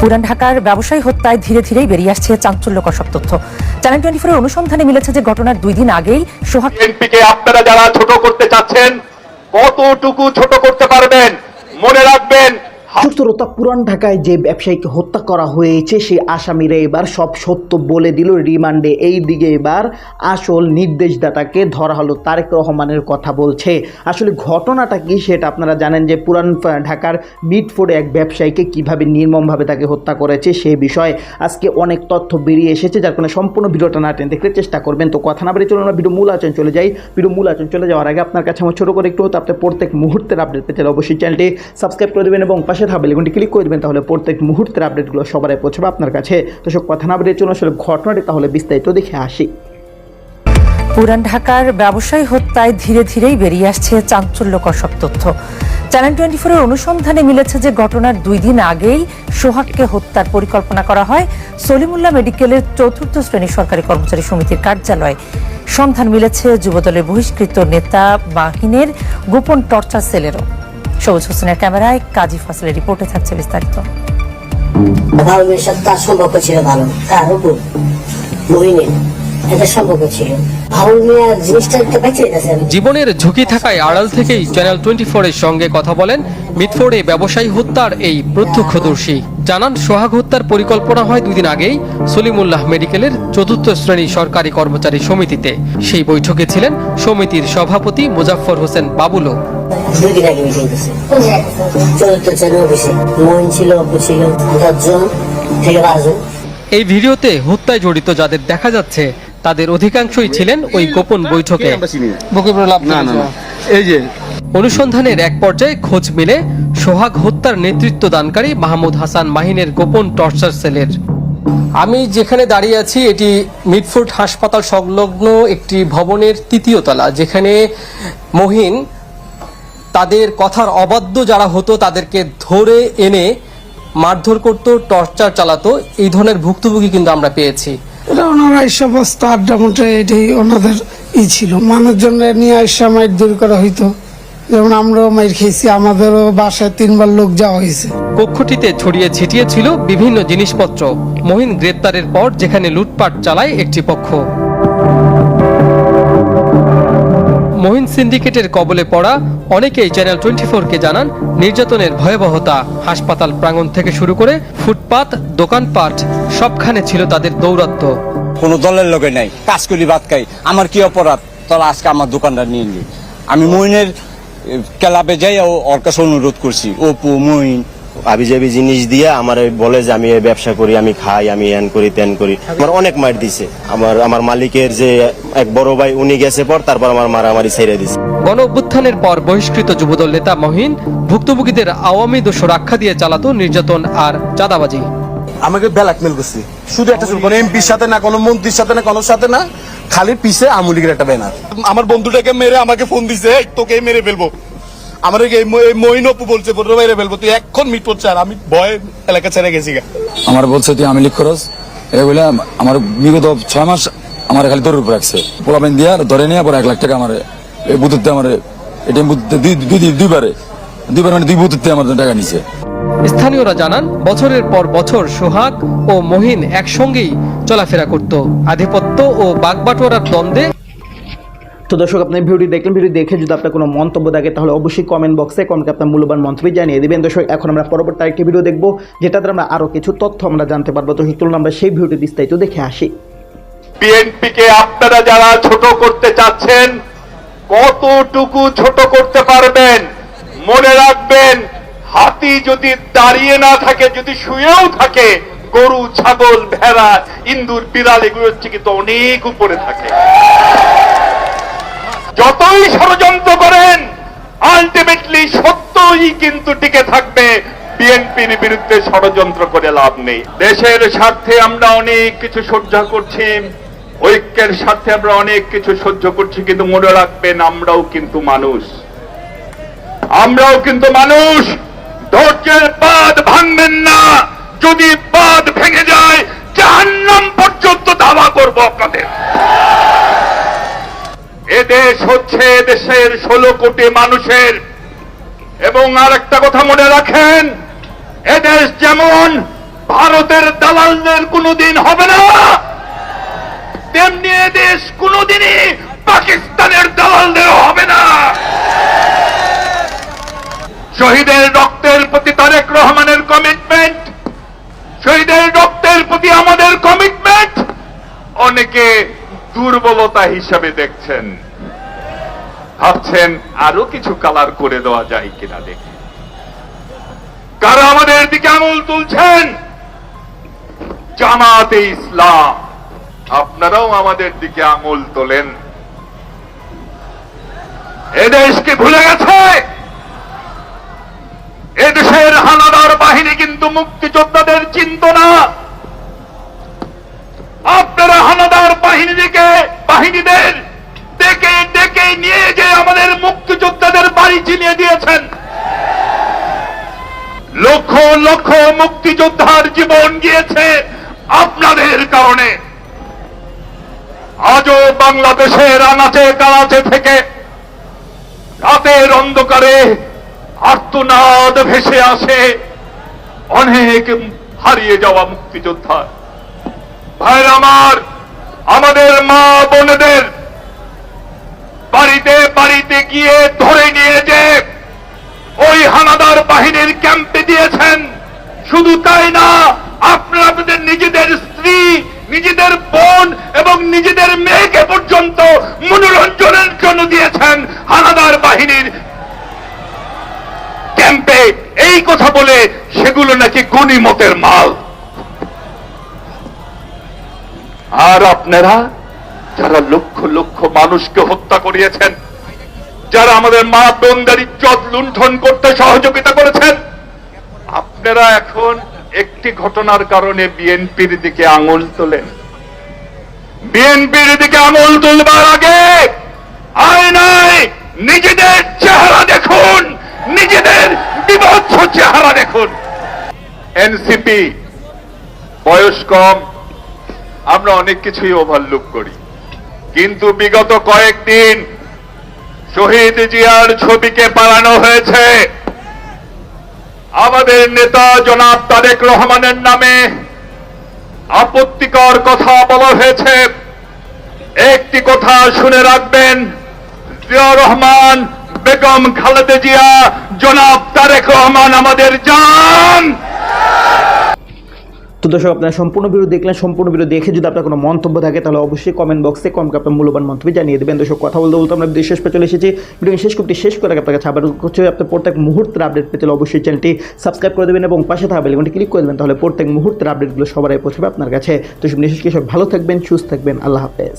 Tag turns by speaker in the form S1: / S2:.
S1: পুরান ঢাকার ব্যবসায়ী হত্যায় ধীরে ধীরেই বেরিয়ে আসছে চাঞ্চল্যকর সব তথ্য। চ্যানেল টোয়েন্টি ফোর অনুসন্ধানে মিলেছে যে ঘটনার দুই দিন আগেই সোহাগ
S2: এমপিকে আপনারা যারা ছোট করতে চাচ্ছেন, কতটুকু ছোট করতে পারবেন? মনে রাখবেন
S3: সুশ্রোতা পুরান ঢাকায় যে ব্যবসায়ীকে হত্যা করা হয়েছে সেই আসামিরা এবার সব সত্য বলে দিল রিমান্ডে। এই দিকে এবার আসল নির্দেশদাতাকে ধরা হলো তারেক রহমানের কথা বলছে। আসলে ঘটনাটা কি সেটা আপনারা জানেন যে পুরান ঢাকার মিটফোর্ডে এক ব্যবসায়ীকে কীভাবে নির্মমভাবে তাকে হত্যা করেছে সেই বিষয়ে আজকে অনেক তথ্য বেরিয়ে এসেছে, যার কারণে সম্পূর্ণ ভিডিওটা না টেনে দেখতে চেষ্টা করবেন। তো কথা না বেড়ে চলুন ভিডিও মূল আচরণ চলে যাই। ভিডিও মূল আচরণ চলে যাওয়ার আগে আপনার কাছে আমার ছোটো করে একটু হতো আপনি প্রত্যেক মুহূর্তের আপডেট পেতে অবশ্যই চ্যানেলটি সাবস্ক্রাইব করে দেবেন এবং পাশে থাকা বেলগুনটি ক্লিক করে দেবেন, তাহলে প্রত্যেক মুহূর্তের আপডেটগুলো সবারই পৌঁছবে আপনার কাছে। তো সব কথা না বেরিয়ে চলুন আসলে ঘটনাটি তাহলে বিস্তারিত দেখে আসি।
S1: পুরান ঢাকার ব্যবসায়ী হত্যায় ধীরে ধীরেই বেরিয়ে আসছে চাঞ্চল্যকর সব তথ্য। চ্যানেল টোয়েন্টি ফোরের অনুসন্ধানে মিলেছে যে ঘটনার দুই দিন আগেই সোহাগকে হত্যার পরিকল্পনা করা হয় সলিমুল্লাহ মেডিকেলের চতুর্থ শ্রেণি সরকারি কর্মচারী সমিতির কার্যালয়ে। সন্ধান মিলেছে, যুবদলের বহিষ্কৃত নেতা বাহিনের গোপন টর্চার সেলেরও। সবুজ হোসেনের ক্যামেরায় কাজী ফসলের রিপোর্টে থাকছে বিস্তারিত।
S4: ভালো ছিল ভালো তার উপর। সম্পর্ক ছিল।
S5: জীবনের ঝুঁকি থাকায় আড়াল থেকেই চ্যানেল টোয়েন্টি এর সঙ্গে কথা বলেন মিটফোর্ডে ব্যবসায়ী হত্যার এই প্রত্যক্ষদর্শী। জানান সোহাগ হত্যার পরিকল্পনা হয় দুদিন আগেই সলিমুল্লাহ মেডিকেলের চতুর্থ শ্রেণি সরকারি কর্মচারী সমিতিতে। সেই বৈঠকে ছিলেন সমিতির সভাপতি মুজাফফর হোসেন বাবুলও।
S4: দুই আগে মিটিং চতুর্থ শ্রেণি অফিসে। মহিন ছিল ছিল দশজন থেকে বারোজন
S5: এই ভিডিওতে হত্যায় জড়িত যাদের দেখা যাচ্ছে তাদের অধিকাংশই ছিলেন ওই গোপন বৈঠকে।
S6: এই যে
S5: অনুসন্ধানের এক পর্যায়ে খোঁজ মিলে সোহাগ হত্যার নেতৃত্ব দানকারী মাহমুদ হাসান মাহিনের গোপন টর্চার সেলের। আমি যেখানে দাঁড়িয়ে আছি এটি মিডফোর্ড হাসপাতাল সংলগ্ন একটি ভবনের তৃতীয় তলা যেখানে মহিন তাদের কথার অবাধ্য যারা হতো তাদেরকে ধরে এনে মারধর করত টর্চার চালাতো। এই ধরনের ভুক্তভোগী কিন্তু আমরা পেয়েছি।
S7: এটা ওনারা এই সমস্ত আড্ডা মোটে এটাই ওনাদের ই ছিল। মানুষজনের নিয়ে আইসা মাইর দূর করা হইতো। যেমন আমরাও মাইর খেয়েছি, আমাদেরও বাসায় তিনবার লোক যাওয়া হয়েছে।
S5: কক্ষটিতে ছড়িয়ে ছিটিয়ে ছিল বিভিন্ন জিনিসপত্র। মহিন গ্রেপ্তারের পর যেখানে লুটপাট চালায় একটি পক্ষ। মহিন সিন্ডিকেটের কবলে পড়া অনেকেই চ্যানেল টোয়েন্টি কে জানান নির্যাতনের ভয়াবহতা। হাসপাতাল প্রাঙ্গণ থেকে শুরু করে ফুটপাত, দোকানপাট, সবখানে ছিল তাদের দৌরাত্ম্য
S6: কোনো দলের লোকে নাই। কাজ করি বাদ খাই। আমার কি অপরাধ? তোরা আজকে আমার দোকানটা নিয়ে নি। আমি মইনের ক্লাবে যাই ওর কাছে অনুরোধ করছি। অপু মইন
S8: আবি যাবি জিনিস দিয়ে আমার বলে যে আমি ব্যবসা করি আমি খাই আমি এন করি তেন করি। আমার অনেক মার দিছে। আমার আমার মালিকের যে এক বড় ভাই উনি গেছে পর তারপর আমার মারামারি ছেড়ে দিছে।
S5: গণ অভ্যুত্থানের পর বহিষ্কৃত যুবদল নেতা মহিন ভুক্তভোগীদের আওয়ামী দোষ রক্ষা দিয়ে চালাতো নির্যাতন আর চাঁদাবাজি।
S9: আমাকে ব্ল্যাকমেল করছে। শুধু একটা কোনো এমপির সাথে না কোনো মন্ত্রীর সাথে না কোনো সাথে না খালি পিছে আমুলিগের একটা ব্যানার। আমার বন্ধুটাকে মেরে আমাকে ফোন দিছে "এই, তোকে মেরে ফেলব। আমার এই ম- এই মইন অপু বলছে বড় মেরে ফেলব তুই এখন মিট করছে আর আমি ভয়ে এলাকা ছেড়ে গেছি গা।
S10: আমার বলছে তুই আমি লিখ খরচ এগুলো আমার বিগত ছয় মাস আমার খালি তোর উপর রাখছে। পোলাবেন দিয়া ধরে নিয়ে পরে এক লাখ টাকা আমার এই আমার এটিএম দুইবারে দুইবার মানে দুই বুথুতে আমার টাকা নিছে।
S5: স্থানীয়রা জানান বছরের পর বছর সোহাগ ও মহিন একসঙ্গেই চলাফেরা করত। আধিপত্য ও বাগবাটোয়ারার দ্বন্দ্বে
S3: তো দর্শক, আপনি ভিডিওটি দেখলেন ভিডিও দেখে যদি আপনার কোনো মন্তব্য থাকে, তাহলে অবশ্যই কমেন্ট বক্সে কমেন্টে আপনার মূল্যবান মন্তব্য জানিয়ে দেবেন। দর্শক, এখন আমরা পরবর্তী আরেকটি ভিডিও দেখব, যেটাতে আমরা আরও কিছু তথ্য আমরা জানতে পারব। তো চলুন আমরা সেই ভিডিওটি বিস্তারিত দেখে আসি।
S2: বিএনপিকে আপনারা যারা ছোট করতে চাচ্ছেন, কতটুকু ছোট করতে পারবেন? মনে রাখবেন, হাতি যদি দাঁড়িয়ে না থাকে, যদি শুয়েও থাকে, গরু, ছাগল, ভেড়া ইন্দুর বিড়াল, এগুলো হচ্ছে কিন্তু অনেক উপরে থাকে। যতই ষড়যন্ত্র করেন আলটিমেটলি সত্যই কিন্তু টিকে থাকবে। বিএনপির বিরুদ্ধে ষড়যন্ত্র করে লাভ নেই। দেশের স্বার্থে আমরা অনেক কিছু সহ্য করছি, ঐক্যের স্বার্থে আমরা অনেক কিছু সহ্য করছি, কিন্তু মনে রাখবেন আমরাও কিন্তু মানুষ। আমরাও কিন্তু মানুষ। ধৈর্যের বাদ ভাঙবেন না। যদি বাদ ভেঙে যায়, জাহান্নাম পর্যন্ত দাবা করব আপনাদের এদেশ হচ্ছে দেশের ষোলো কোটি মানুষের। এবং আর একটা কথা মনে রাখেন, এদেশ যেমন ভারতের দালালদের কোনোদিন হবে না, তেমনি এ দেশ কোনোদিনই পাকিস্তানের দালালদের হবে না। শহীদের রক্তের প্রতি তারেক রহমানের কমিটমেন্ট শহীদের রক্তের প্রতি আমাদের কমিটমেন্ট অনেকে দুর্বলতা হিসাবে দেখছেন। ভাবছেন আরও কিছু কালার করে দেওয়া যায় কিনা দেখি। কারা আমাদের দিকে আঙুল তুলছেন? জামাতে ইসলাম, আপনারাও আমাদের দিকে আঙুল তোলেন। এদেশকে ভুলে গেছে? এদেশের হানাদার বাহিনী কিন্তু মুক্তিযোদ্ধাদের চিন্ত না আপনারা হানাদার বাহিনীকে, বাহিনীদের ডেকে ডেকে নিয়ে আমাদের মুক্তিযোদ্ধাদের বাড়ি চিনিয়ে দিয়েছেন। লক্ষ লক্ষ মুক্তিযোদ্ধার জীবন গিয়েছে আপনাদের কারণে। আজও বাংলাদেশের আনাচে কানাচে থেকে রাতের অন্ধকারে আর্তনাদ ভেসে আসে অনেক হারিয়ে যাওয়া মুক্তিযোদ্ধা। ভাইর আমার, আমাদের মা বোনেদের বাড়িতে বাড়িতে গিয়ে ধরে নিয়ে যে ওই হানাদার বাহিনীর ক্যাম্পে দিয়েছেন। শুধু তাই না, আপনারা আপনাদের নিজেদের স্ত্রী, নিজেদের বোন এবং নিজেদের মেয়েকে পর্যন্ত মনোরঞ্জনের জন্য দিয়েছেন হানাদার বাহিনীর ক্যাম্পে। এই কথা বলে সেগুলো নাকি গণিমতের মাল। আর আপনারা যারা লক্ষ লক্ষ মানুষকে হত্যা করিয়েছেন, যারা আমাদের মা বোনদের ইজ্জত লুণ্ঠন করতে সহযোগিতা করেছেন, আপনারা এখন একটি ঘটনার কারণে বিএনপির দিকে আঙুল তোলেন। বিএনপির দিকে আঙুল তুলবার আগে আয়নায় নিজেদের চেহারা দেখুন, নিজেদের বিভৎস চেহারা দেখুন। এনসিপি, বয়স কম, আমরা অনেক কিছুই ওভারলুক করি। কিন্তু বিগত কয়েকদিন শহীদ জিয়ার ছবিকে পালানো হয়েছে। আমাদের নেতা জনাব তারেক রহমানের নামে আপত্তিকর কথা বলা হয়েছে। একটি কথা শুনে রাখবেন জিয়া রহমান, বেগম খালেদা জিয়া, জনাব তারেক রহমান আমাদের জান।
S3: তো দর্শক, আপনারা সম্পূর্ণ ভিডিও দেখলেন, সম্পূর্ণ ভিডিও দেখে যদি আপনার কোনো মন্তব্য থাকে, তাহলে অবশ্যই কমেন্ট বক্সে কমকে আপনার মূল্যবান মন্তব্য জানিয়ে দেবেন। দর্শক, কথা বলতে বলতে আমরা শেষ পেয়ে চলে এসেছি। ভিডিও শেষ করতে শেষ করে আপনার কাছে আবার হচ্ছে আপনার প্রত্যেক মুহূর্তের আপডেট পেতে অবশ্যই চ্যানেলটি সাবস্ক্রাইব করে দেবেন এবং পাশে থাকা বেলকনটি ক্লিক করে দেবেন, তাহলে প্রত্যেক মুহূর্তের আপডেটগুলো সবার পৌঁছবে আপনার কাছে। তো সব বিশেষ কৃষক ভালো থাকবেন, সুস্থ থাকবেন, আল্লাহ হাফেজ।